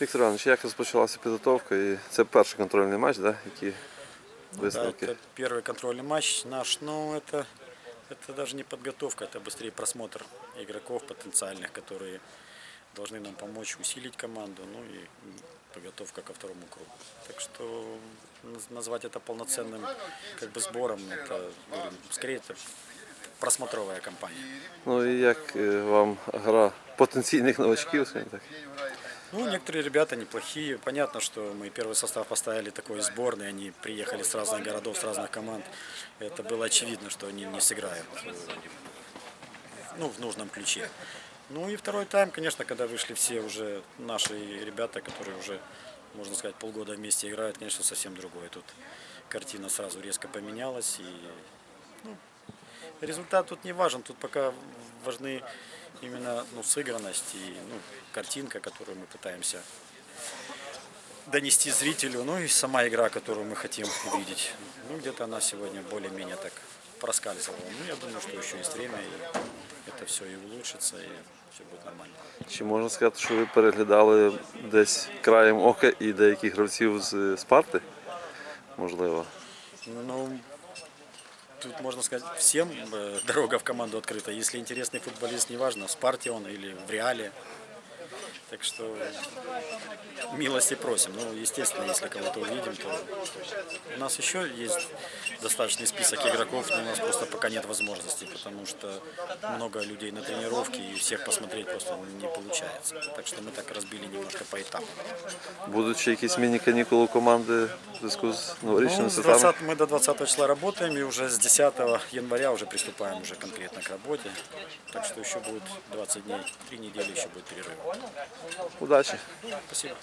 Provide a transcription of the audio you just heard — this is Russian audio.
Віктор Іванович, як розпочалася підготовка? І це перший контрольний матч, да? які Ну да, висновки? это первый контрольный матч наш, но это, это даже не подготовка, это быстрее просмотр игроков потенциальных, которые должны нам помочь усилить команду, ну и м, подготовка ко второму кругу. Так что наз- назвать это полноценным как бы сбором, это говорю, скорее это просмотровая кампания. Ну і як е, вам гра потенційних новачків, скажімо так? Ну, некоторые ребята неплохие. Понятно, что мы первый состав поставили такой сборный, они приехали с разных городов, с разных команд. Это было очевидно, что они не сыграют э, ну, в нужном ключе. Ну и второй тайм, конечно, когда вышли все уже наши ребята, которые уже, можно сказать, полгода вместе играют, конечно, совсем другое. Тут картина сразу резко поменялась. И, ну, результат тут не важен, тут пока важны именно ну, сыгранность и ну, картинка, которую мы пытаемся донести зрителю, ну и сама игра, которую мы хотим видеть. Ну, где-то она сегодня более-менее так проскальзывала. Ну, я думаю, что еще есть время, и это все и улучшится, и все будет нормально. Чи можна сказати, що ви переглядали десь краєм ока і деяких гравців з Спарти? Можливо. Ну, тут можно сказать, всем э, дорога в команду открыта. Если интересный футболист, неважно, в Спарте он или в Реале. Так что милости просим. Ну, естественно, если кого-то увидим, то у нас еще есть достаточный список игроков, но у нас просто пока нет возможности, потому что много людей на тренировке и всех посмотреть просто не получается. Так что мы так разбили немножко по этапам. Будуть ще якісь міні-канікули у команди в зв'язку з новорічними Ну, с святами? 20, мы до 20 числа работаем и уже с 10 января уже приступаем уже конкретно к работе. Так что еще будет 20 дней, 3 недели еще будет перерыв. Удачи. Спасибо.